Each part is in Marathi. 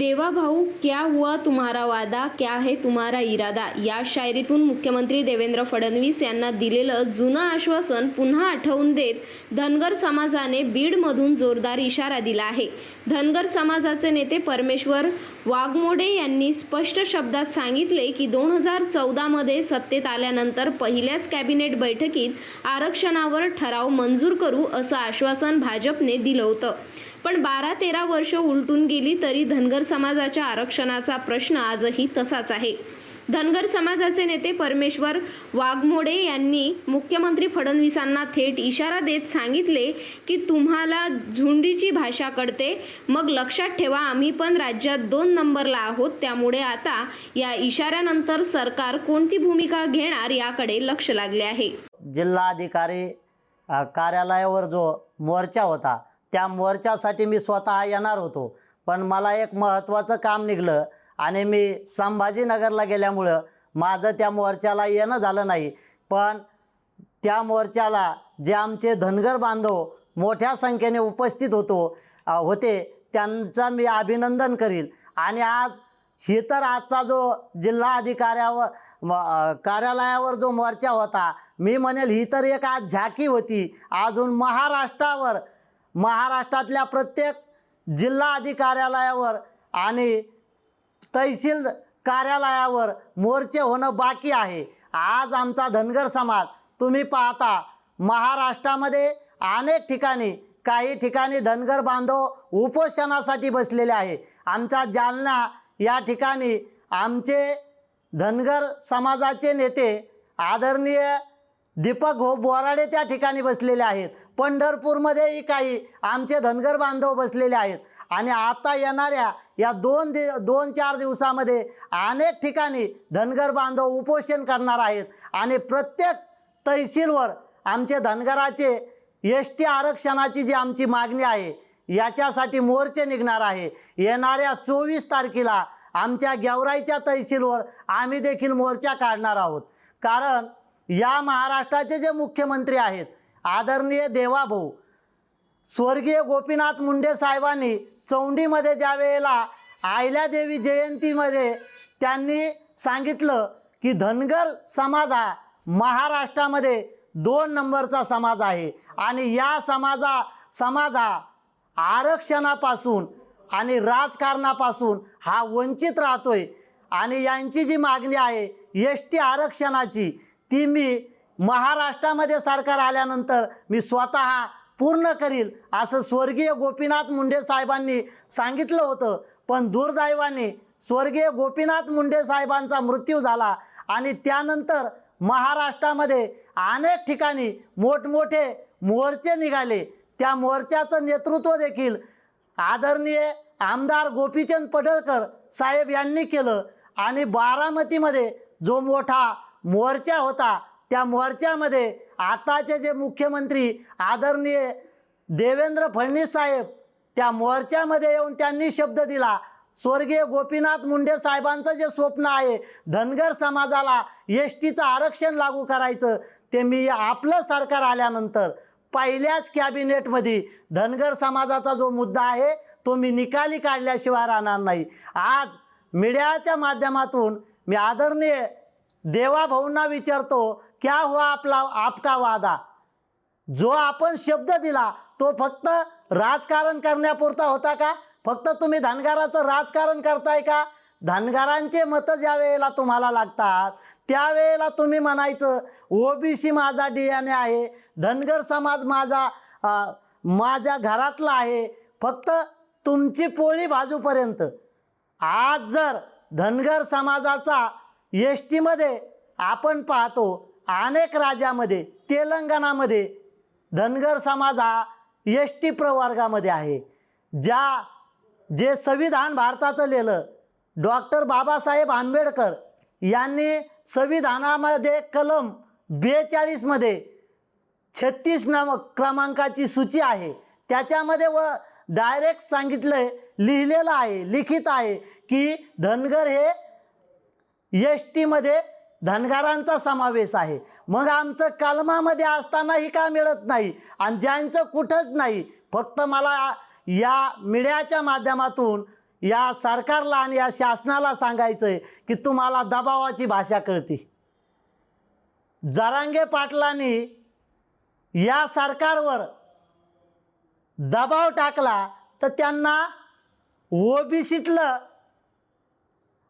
देवा भाऊ क्या हुआ तुम्हारा वादा? क्या है तुम्हारा इरादा? या शायरीतून मुख्यमंत्री देवेंद्र फडणवीस यांना दिलेलं जुनं आश्वासन पुन्हा आठवून देत धनगर समाजाने बीडमधून जोरदार इशारा दिला आहे. धनगर समाजाचे नेते परमेश्वर वाघमोडे यांनी स्पष्ट शब्दात सांगितले की दोन हजार चौदामध्ये सत्तेत आल्यानंतर पहिल्याच कॅबिनेट बैठकीत आरक्षणावर ठराव मंजूर करू असं आश्वासन भाजपने दिलं होतं. पण बारा तेरा वर्ष उलटून गेली तरी धनगर समाजाच्या आरक्षणाचा प्रश्न आजही तसाच आहे. धनगर समाजाचे नेते परमेश्वर वाघमोडे यांनी मुख्यमंत्री फडणवीसांना थेट इशारा देत सांगितले की तुम्हाला झुंडीची भाषा कळते. मग लक्षात ठेवा आम्ही पण राज्यात दोन नंबरला आहोत. त्यामुळे आता या इशाऱ्यानंतर सरकार कोणती भूमिका घेणार याकडे लक्ष लागले आहे. जिल्हाधिकारी कार्यालयावर जो मोर्चा होता त्या मोर्चासाठी मी स्वतः येणार होतो. पण मला एक महत्त्वाचं काम निघलं आणि मी संभाजीनगरला गेल्यामुळं माझं त्या मोर्चाला येणं झालं नाही. पण त्या मोर्चाला जे आमचे धनगर बांधव मोठ्या संख्येने उपस्थित होतो होते त्यांचा मी अभिनंदन करील. आणि आज ही तर आजचा जो जिल्हा अधिकाऱ्यावर कार्यालयावर जो मोर्चा होता मी म्हणेल ही तर एक आज झाकी होती. अजून महाराष्ट्रावर महाराष्ट्रातल्या प्रत्येक जिल्हा अधिकार्यालयावर आणि तहसील कार्यालयावर मोर्चे होणं बाकी आहे. आज आमचा धनगर समाज तुम्ही पाहता महाराष्ट्रामध्ये अनेक ठिकाणी काही ठिकाणी धनगर बांधव उपोषणासाठी बसलेले आहे. आमच्या जालना या ठिकाणी आमचे धनगर समाजाचे नेते आदरणीय दीपक हो बोराडे त्या ठिकाणी बसलेले आहेत. पंढरपूरमध्येही काही आमचे धनगर बांधव बसलेले आहेत. आणि आता येणाऱ्या या दोन दि दोन चार दिवसामध्ये अनेक ठिकाणी धनगर बांधव उपोषण करणार आहेत. आणि प्रत्येक तहसीलवर आमचे धनगराचे एस टी आरक्षणाची जी आमची मागणी आहे याच्यासाठी मोर्चे निघणार आहे. येणाऱ्या चोवीस तारखेला आमच्या गेवराईच्या तहसीलवर आम्ही देखील मोर्चा काढणार आहोत. कारण या महाराष्ट्राचे जे मुख्यमंत्री आहेत आदरणीय देवाभाऊ स्वर्गीय गोपीनाथ मुंडे साहेबांनी चौंडीमध्ये ज्या वेळेला आयल्यादेवी जयंतीमध्ये त्यांनी सांगितलं की धनगर समाज हा महाराष्ट्रामध्ये दोन नंबरचा समाज आहे. आणि या समाजा समाज हा आरक्षणापासून आणि राजकारणापासून हा वंचित राहतोय. आणि यांची जी मागणी आहे एस टी आरक्षणाची ती मी महाराष्ट्रामध्ये सरकार आल्यानंतर मी स्वतः पूर्ण करील असं स्वर्गीय गोपीनाथ मुंडे साहेबांनी सांगितलं होतं. पण दुर्दैवाने स्वर्गीय गोपीनाथ मुंडे साहेबांचा मृत्यू झाला आणि त्यानंतर महाराष्ट्रामध्ये अनेक ठिकाणी मोठमोठे मोर्चे निघाले. त्या मोर्चाचं नेतृत्व देखील आदरणीय आमदार गोपीचंद पडळकर साहेब यांनी केलं आणि बारामतीमध्ये जो मोठा मोर्चा होता. त्या मोर्चामध्ये आताचे जे मुख्यमंत्री आदरणीय देवेंद्र फडणवीस साहेब त्या मोर्चामध्ये येऊन त्यांनी शब्द दिला. स्वर्गीय गोपीनाथ मुंडे साहेबांचं जे स्वप्न आहे धनगर समाजाला एस टीचं आरक्षण लागू करायचं ते मी आपलं सरकार आल्यानंतर पहिल्याच कॅबिनेटमध्ये धनगर समाजाचा जो मुद्दा आहे तो मी निकाली काढल्याशिवाय राहणार नाही. आज मीडियाच्या माध्यमातून मी आदरणीय देवाभाऊंना विचारतो क्या हुआ आपला आपका वादा? जो आपण शब्द दिला तो फक्त राजकारण करण्यापुरता होता का? फक्त तुम्ही धनगाराचं राजकारण करताय का? धनगरांचे मतं ज्या वेळेला तुम्हाला लागतात त्यावेळेला तुम्ही म्हणायचं ओबीसी माझा डी एन ए आहे धनगर समाज माझा माझ्या घरातला आहे फक्त तुमची पोळी बाजूपर्यंत आज जर धनगर समाजाचा एस टीमध्ये आपण पाहतो अनेक राज्यामध्ये तेलंगणामध्ये धनगर समाज हा एस टी प्रवर्गामध्ये आहे. ज्या जे संविधान भारताचं लिहिलं डॉक्टर बाबासाहेब आंबेडकर यांनी संविधानामध्ये कलम बेचाळीसमध्ये छत्तीस नाम क्रमांकाची सूची आहे. त्याच्यामध्ये व डायरेक्ट सांगितलं लिहिलेलं आहे लिखित आहे की धनगर हे एस टीमध्ये धनगारांचा समावेश आहे. मग आमचं कलमामध्ये असतानाही का मिळत नाही? आणि ज्यांचं कुठंच नाही फक्त मला या मीडियाच्या माध्यमातून या सरकारला आणि या शासनाला सांगायचं आहे की तुम्हाला दबावाची भाषा कळते. जरांगे पाटलांनी या सरकारवर दबाव टाकला तर त्यांना ओबीसीतलं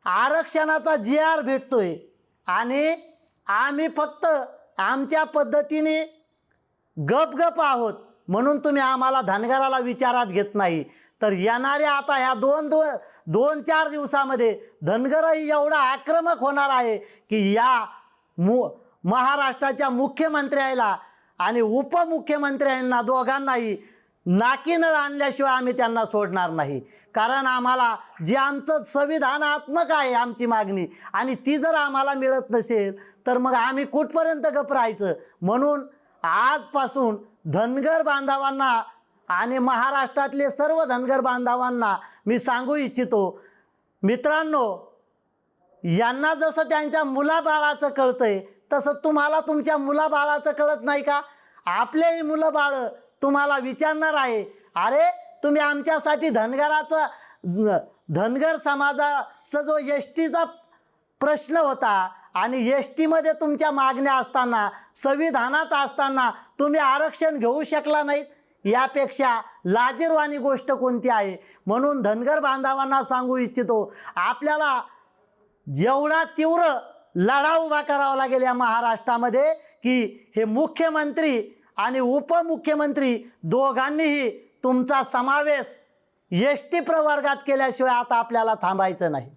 आरक्षणाचा जी आर भेटतोय. आणि आम्ही फक्त आमच्या पद्धतीने गप गप आहोत. म्हणून तुम्ही आम्हाला धनगराला विचारात घेत नाही. तर येणाऱ्या आता ह्या दोन दो दोन चार दिवसामध्ये धनगरही एवढा आक्रमक होणार आहे की या मु महाराष्ट्राच्या मुख्यमंत्र्याला आणि उपमुख्यमंत्र्यांना दोघांनाही नाकीनं आणल्याशिवाय आम्ही त्यांना सोडणार नाही. कारण आम्हाला जे आमचं संविधानात्मक आहे आमची मागणी आणि ती जर आम्हाला मिळत नसेल तर मग आम्ही कुठपर्यंत गप राहायचं? म्हणून आजपासून धनगर बांधवांना आणि महाराष्ट्रातले सर्व धनगर बांधवांना मी सांगू इच्छितो मित्रांनो यांना जसं त्यांच्या मुलाबाळाचं कळतं आहे तसं तुम्हाला तुमच्या मुलाबाळाचं कळत नाही का? आपलेही मुलं बाळं तुम्हाला विचारणार आहे अरे तुम्ही आमच्यासाठी धनगराचं धनगर समाजाचा जो एस टीचा प्रश्न होता आणि एस टीमध्ये तुमच्या मागण्या असताना संविधानात असताना तुम्ही आरक्षण घेऊ शकला नाहीत यापेक्षा लाजीरवाणी गोष्ट कोणती आहे? म्हणून धनगर बांधवांना सांगू इच्छितो आपल्याला एवढा तीव्र लढा उभा करावा लागेल या महाराष्ट्रामध्ये की हे मुख्यमंत्री आणि उपमुख्यमंत्री दोघांनीही तुमचा समावेश एस टी प्रवर्गात केल्याशिवाय आता आपल्याला थांबायचं नाही.